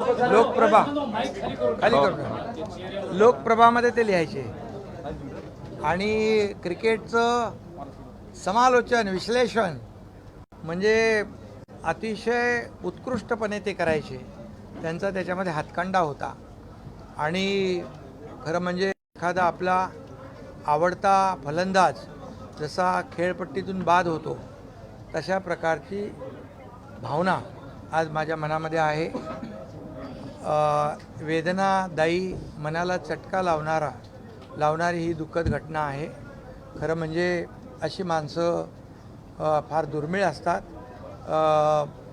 लोकप्रभा. खाली करू लोकप्रभामध्ये ते लिहायचे. आणि क्रिकेटचं समालोचन विश्लेषण म्हणजे अतिशय उत्कृष्टपणे ते करायचे. त्यांचा त्याच्यामध्ये हातखंडा होता. आणि खरं म्हणजे एखादा आपला आवडता फलंदाज जसा खेळपट्टीतून बाद होतो तशा प्रकारची भावना आज माझ्या मनामध्ये आहे. वेदनादायी मनाला चटका लावणारा लावणारी ही दुःखद घटना आहे. खरं म्हणजे अशी माणसं फार दुर्मिळ असतात.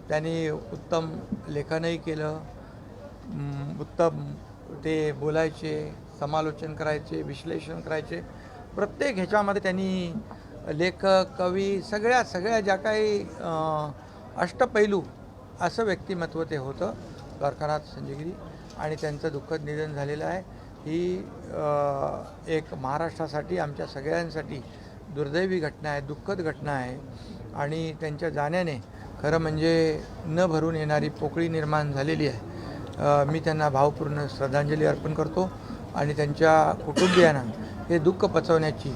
त्यांनी उत्तम लेखनही केलं. उत्तम ते बोलायचे समालोचन करायचे विश्लेषण करायचे. प्रत्येक ह्याच्यामध्ये त्यांनी लेखक कवी सगळ्या सगळ्या ज्या काही अष्टपैलू असं व्यक्तिमत्व ते होतं. द्वारकानाथ संजयगिरी आणि त्यांचं दुःखद निधन झालेलं आहे. ही एक महाराष्ट्रासाठी आमच्या सगळ्यांसाठी दुर्दैवी घटना आहे दुःखद घटना आहे. आणि त्यांच्या जाण्याने खरं म्हणजे न भरून येणारी पोकळी निर्माण झालेली आहे. मी त्यांना भावपूर्ण श्रद्धांजली अर्पण करतो आणि त्यांच्या कुटुंबियांना हे दुःख पचवण्याची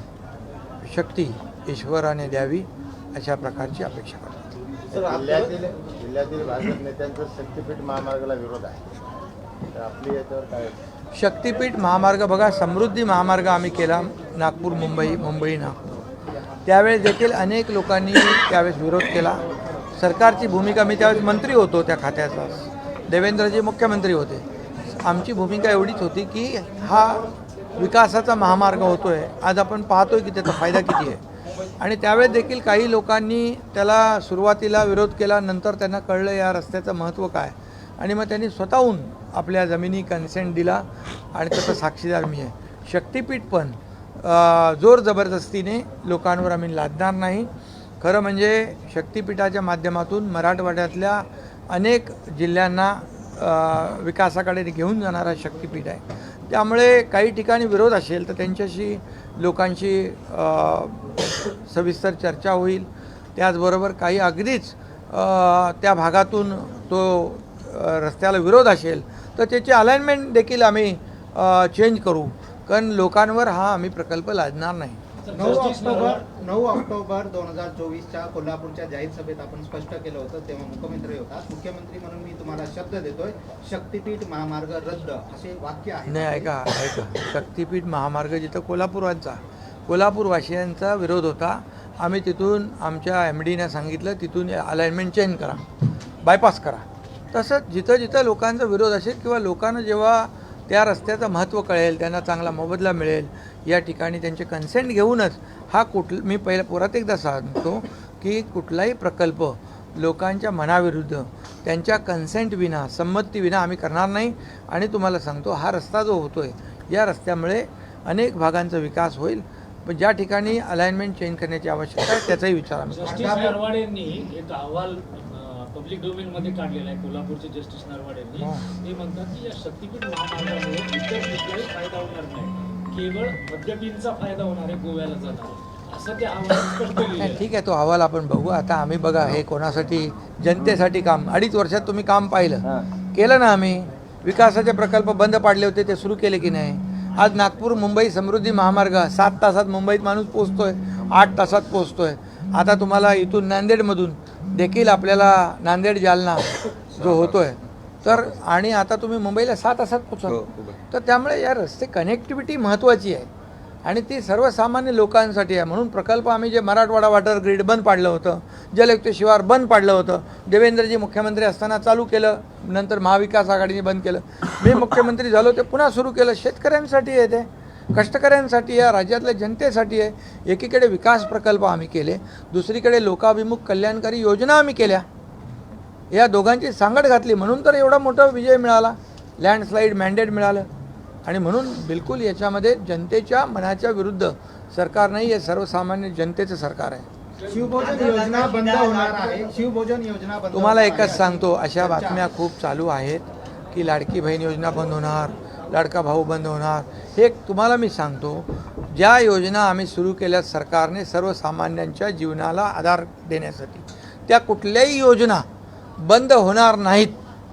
शक्ती ईश्वराने द्यावी अशा प्रकारची अपेक्षा करतो. जिल्ह्यातील जिल्ह्यातील भाजप नेत्यांचा शक्तीपीठ महामार्गाला विरोध आहे. तर आपली याच्यावर काय शक्तीपीठ महामार्ग बघा समृद्धी महामार्ग आम्ही केला नागपूर मुंबई मुंबई नागपूर. त्यावेळेस देखील अनेक लोकांनी त्यावेळेस विरोध केला. सरकारची भूमिका मी त्यावेळेस मंत्री होतो त्या खात्याचा. देवेंद्रजी मुख्यमंत्री होते. आमची भूमिका एवढीच होती की हा विकासाचा महामार्ग होतो आहे आज आपण पाहतोय की त्याचा फायदा किती आहे. आणि त्यावेळेस देखील काही लोकांनी त्याला सुरुवातीला विरोध केला नंतर त्यांना कळलं या रस्त्याचं महत्त्व काय. आणि मग त्यांनी स्वतःहून आपल्या जमिनी कन्सेंट दिला आणि त्याचा साक्षीदार मी आहे. शक्तीपीठ पण जोर जबरदस्तीने लोकांवर आम्ही लादणार नाही. खरं म्हणजे शक्तीपीठाच्या माध्यमातून मराठवाड्यातल्या अनेक जिल्ह्यांना विकासाकडे घेऊन जाणारा शक्तीपीठ आहे. त्यामुळे काही ठिकाणी विरोध असेल तर त्यांच्याशी लोकांशी सविस्तर चर्चा होईल. त्याचबरोबर काही अगदीच त्या भागातून तो रस्त्याला विरोध असेल तर त्याची अलाइनमेंट देखील आम्ही चेंज करू. कारण लोकांवर हा आम्ही प्रकल्प लादणार नाही. नऊ ऑक्टोबर नऊ ऑक्टोबर दोन हजार चोवीसच्या कोल्हापूरच्या जाहीर सभेत आपण स्पष्ट केलं होतं तेव्हा मुख्यमंत्री होतात मुख्यमंत्री म्हणून मी तुम्हाला शब्द देतोय शक्तीपीठ महामार्ग रद्द असे वाक्य आहे. नाही ऐका ऐका. शक्तीपीठ महामार्ग जिथं कोल्हापूरवांचा कोल्हापूरवासियांचा विरोध होता. आम्ही तिथून आमच्या एम डीनं सांगितलं तिथून अलाइनमेंट चेंज करा. बायपास करा. तसंच जिथं जिथं लोकांचा विरोध असेल किंवा लोकांना जेव्हा त्या रस्त्याचं महत्त्व कळेल त्यांना चांगला मोबदला मिळेल या ठिकाणी त्यांचे कन्सेंट घेऊनच हा कुठ मी पहिला पुरात एकदा सांगतो की कुठलाही प्रकल्प लोकांच्या मनाविरुद्ध त्यांच्या कन्सेंटविना संमतीविना आम्ही करणार नाही. आणि तुम्हाला सांगतो हा रस्ता जो होतो आहे या रस्त्यामुळे अनेक भागांचा विकास होईल. पण ज्या ठिकाणी अलाइनमेंट चेंज करण्याची आवश्यकता आहे त्याचाही विचार आम्ही नरवाडेंनी एक अहवाल पब्लिक डोमेन मध्ये काढलेला आहे कोल्हापूरचे जस्टिस नरवाडेंनी हा. ते म्हणतात की या शक्तीपीठ महामार्गामुळे इतर कुठलाही फायदा होणार नाही. केवळ मद्यपींचा फायदा होणार आहे गोव्याला जाणार. असं. ठीक आहे तो अहवाल आपण बघू. आता आम्ही बघा हे कोणासाठी जनतेसाठी काम. अडीच वर्षात तुम्ही काम पाहिलं. केलं ना आम्ही. विकासाचे प्रकल्प बंद पाडले होते ते सुरू केले की नाही? आज नागपूर मुंबई समृद्धी महामार्ग सात तासात मुंबईत माणूस पोचतोय आठ तासात पोचतोय आता तुम्हाला इथून नांदेडमधून देखील आपल्याला नांदेड जालना जो होतोय. तर आणि आता तुम्ही मुंबईला सहा तासात पोचाल तर त्यामुळे या रस्ते कनेक्टिव्हिटी महत्त्वाची आहे. आणि ती सर्वसामान्य लोकांसाठी आहे. म्हणून प्रकल्प आम्ही जे मराठवाडा वॉटर ग्रीड बंद पाडलं होतं जलयुक्त शिवार बंद पाडलं होतं देवेंद्रजी मुख्यमंत्री असताना चालू केलं नंतर महाविकास आघाडीने बंद केलं. मी मुख्यमंत्री झालो ते पुन्हा सुरू केलं. शेतकऱ्यांसाठी आहे ते. कष्टकऱ्यांसाठी आहे राज्यातल्या जनतेसाठी आहे. एकीकडे विकास प्रकल्प आम्ही केले दुसरीकडे लोकाभिमुख कल्याणकारी योजना आम्ही केल्या. या दोघांची सांगड घातली. म्हणून तर एवढा मोठा विजय मिळाला. लँडस्लाईड मॅन्डेट मिळालं. आणि म्हणून बिलकुल याच्यामध्ये जनतेच्या मनाच्या विरुद्ध सरकार नाही हे सर्वसामान्य जनतेचं सरकार आहे. शिवभोजन योजना बंद होणार आहे. शिवभोजन योजना बंद तुम्हाला एकच. सांगतो अशा बातम्या खूप चालू आहेत की लाडकी बहीण योजना बंद होणार लाडका भाऊ बंद होणार. हे तुम्हाला मी सांगतो ज्या योजना आम्ही सुरू केल्या सरकारने सर्वसामान्यांच्या जीवनाला आधार देण्यासाठी त्या कुठल्याही योजना बंद होणार नाहीत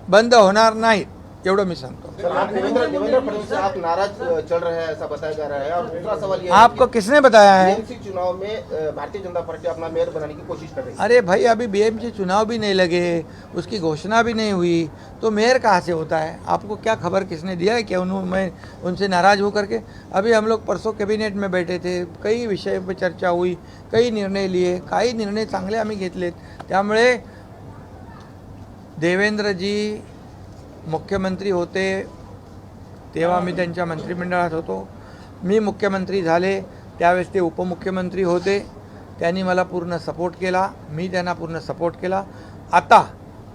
बंद होणार नाहीत एवढं मी सांगतो. आप देवेंद्र देवेंद्र नाराज़ चल रहे हैं ऐसा बताया जा रहा है। और दूसरा सवाल ये आपको किसने बताया है? चुनाव में भारतीय जनता पार्टी अपना मेयर बनाने की कोशिश कर रही है। अरे भाई अभी बीएमसी चुनाव भी नहीं लगे उसकी घोषणा भी नहीं हुई तो मेयर कहाँ से होता है? आपको क्या खबर किसने दिया है क्या उन्होंने मैं उनसे नाराज़ होकर के? अभी हम लोग परसों कैबिनेट में बैठे थे कई विषय पर चर्चा हुई कई निर्णय लिए काही निर्णय चांगले आम्ही घेतलेत. त्यामुळे देवेंद्रजी मुख्यमंत्री होते तेव्हा मी त्यांच्या मंत्रिमंडळात होतो. मी मुख्यमंत्री झाले त्यावेळेस ते उपमुख्यमंत्री होते. त्यांनी मला पूर्ण सपोर्ट केला मी त्यांना पूर्ण सपोर्ट केला. आता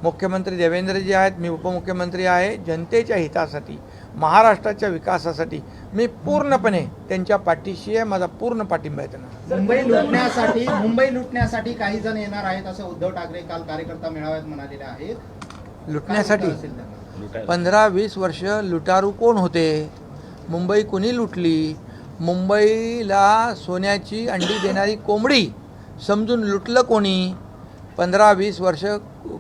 मुख्यमंत्री देवेंद्रजी आहेत मी उपमुख्यमंत्री आहे. जनतेच्या हितासाठी महाराष्ट्राच्या विकासासाठी मी पूर्णपणे त्यांच्या पाठीशी आहे माझा पूर्ण पाठिंबा आहे त्यांना. मुंबई लुटण्यासाठी मुंबई लुटण्यासाठी काही जण येणार आहेत असं उद्धव ठाकरे काल कार्यकर्ता मेळाव्यात म्हणालेले आहेत. लुटण्यासाठी? पंधरा वीस वर्ष लुटारू कोण होते? मुंबई कुणी लुटली? मुंबईला सोन्याची अंडी देणारी कोंबडी समजून लुटलं कोणी? पंधरा वीस वर्ष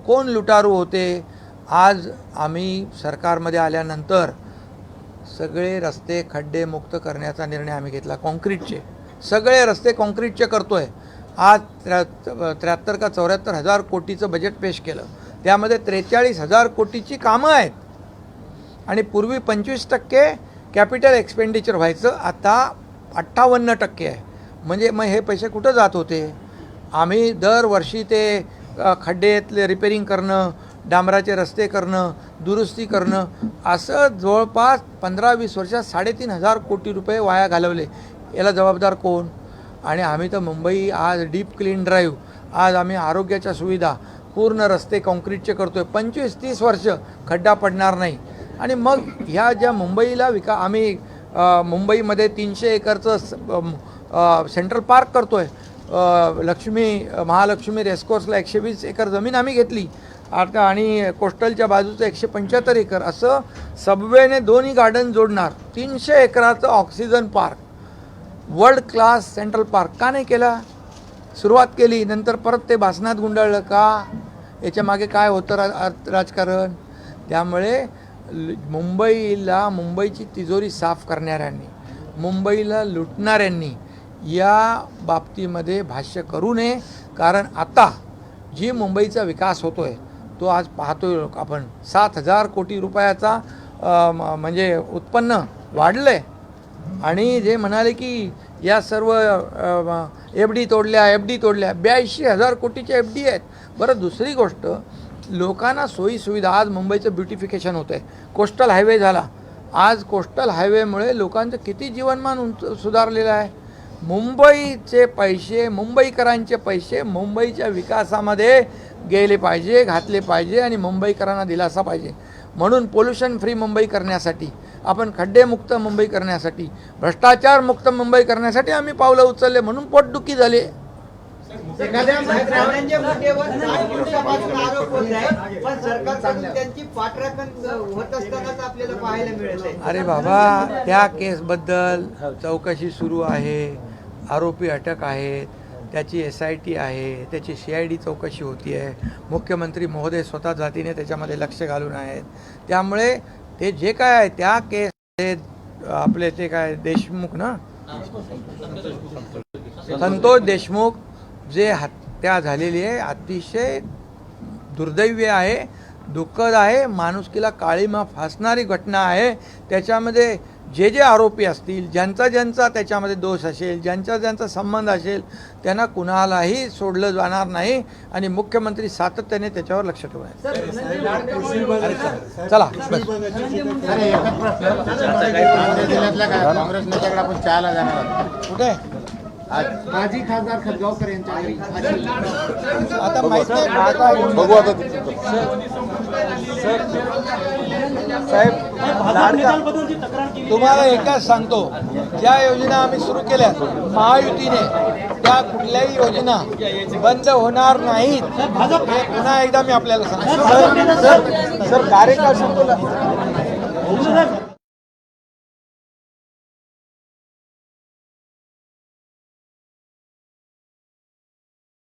कोण लुटारू होते? आज आम्ही सरकारमध्ये आल्यानंतर सगळे रस्ते खड्डे मुक्त करण्याचा निर्णय आम्ही घेतला कॉन्क्रीटचे सगळे रस्ते कॉन्क्रीटचे करतोय. आज त्र्या त्र्याहत्तर का चौऱ्याहत्तर हजार कोटीचं बजेट पेश केलं. त्यामध्ये त्रेचाळीस हजार कोटीची कामं आहेत. आणि पूर्वी पंचवीस टक्के कॅपिटल एक्सपेंडिचर व्हायचं आता अठ्ठावन्न टक्के आहे. म्हणजे मग हे पैसे कुठं जात होते? आम्ही दरवर्षी ते खड्डेतले रिपेरिंग करणं डांबराचे रस्ते करणं दुरुस्ती करणं असं जवळपास पंधरा वीस वर्षात साडेतीन हजार कोटी रुपये वाया घालवले. याला जबाबदार कोण? आणि आम्ही तर मुंबई आज डीप क्लीन ड्राईव्ह आज आम्ही आरोग्याच्या सुविधा पूर्ण रस्ते कॉन्क्रीटचे करतो आहे पंचवीस तीस वर्ष खड्डा पडणार नाही. आणि मग ह्या ज्या मुंबईला विका आम्ही मुंबईमध्ये तीनशे एकरचं स- सेंट्रल पार्क करतो आहे लक्ष्मी महालक्ष्मी रेसकोर्सला एकशे वीस एकर जमीन आम्ही घेतली. आता आणि कोस्टलच्या बाजूचं एकशे पंच्याहत्तर एकर. असं सबवेने दोन्ही गार्डन जोडणार. तीनशे एकराचं oxygen park. World class central park का नाही केला? सुरुवात केली. नंतर परत ते भासनात गुंडाळलं का? याच्या मागे काय होतं रा अर्थ- राजकारण? त्यामुळे मुंबईला मुंबईची तिजोरी साफ करणाऱ्यांनी मुंबईला लुटणाऱ्यांनी या बाबतीमध्ये भाष्य करू नये. कारण आता जी मुंबईचा विकास होतो आहे तो आज पाहतोय लोक आपण. सात हजार कोटी रुपयाचा म्हणजे उत्पन्न वाढलं आहे आणि जे म्हणाले की या सर्व एफ डी तोडल्या एफ डी तोडल्या. ब्याऐंशी हजार कोटीच्या एफ डी आहेत. बरं दुसरी गोष्ट लोकांना सोयीसुविधा. आज मुंबईचं ब्युटिफिकेशन होतं आहे कोस्टल हायवे झाला. आज कोस्टल हायवेमुळे लोकांचं किती जीवनमान उंच सुधारलेलं आहे. मुंबईचे पैसे मुंबईकरांचे पैसे मुंबईच्या विकासामध्ये गेले पाहिजे घातले पाहिजे आणि मुंबईकरांना दिलासा पाहिजे. म्हणून पोल्युशन फ्री मुंबई करण्यासाठी आपण खड्डेमुक्त मुंबई करण्यासाठी भ्रष्टाचार मुक्त मुंबई करण्यासाठी आम्ही पावलं उचलले म्हणून पोटदुखी झाली. अरे बाबा त्या केसबद्दल चौकशी सुरू आहे आरोपी अटक आहेत त्याची एस आय टी आहे त्याची सी आय डी चौकशी होती आहे मुख्यमंत्री महोदय स्वतः जातीने त्याच्यामध्ये लक्ष घालून आहेत. त्यामुळे ते जे काय आहे त्या केस आपले ते काय देशमुख ना? संतोष देशमुख जे हत्या झालेली आहे अतिशय दुर्दैवी आहे. दुःखद आहे माणुसकीला काळीमा फासणारी घटना आहे. त्याच्यामध्ये जे जे आरोपी असतील ज्यांचा ज्यांचा त्याच्यामध्ये दोष असेल ज्यांचा ज्यांचा संबंध असेल त्यांना कुणालाही सोडलं जाणार नाही आणि मुख्यमंत्री सातत्याने त्याच्यावर लक्ष ठेवणार चला. आपण जाणार कुठे माजी खासदार खतगावकर यांच्या आता. साहेब लाडका तुम्हाला एकच सांगतो ज्या योजना आम्ही सुरू केल्या महायुतीने त्या कुठल्याही योजना बंद होणार नाहीत. हे पुन्हा एकदा मी आपल्याला सांगतो. सर कार्यकाळ संपला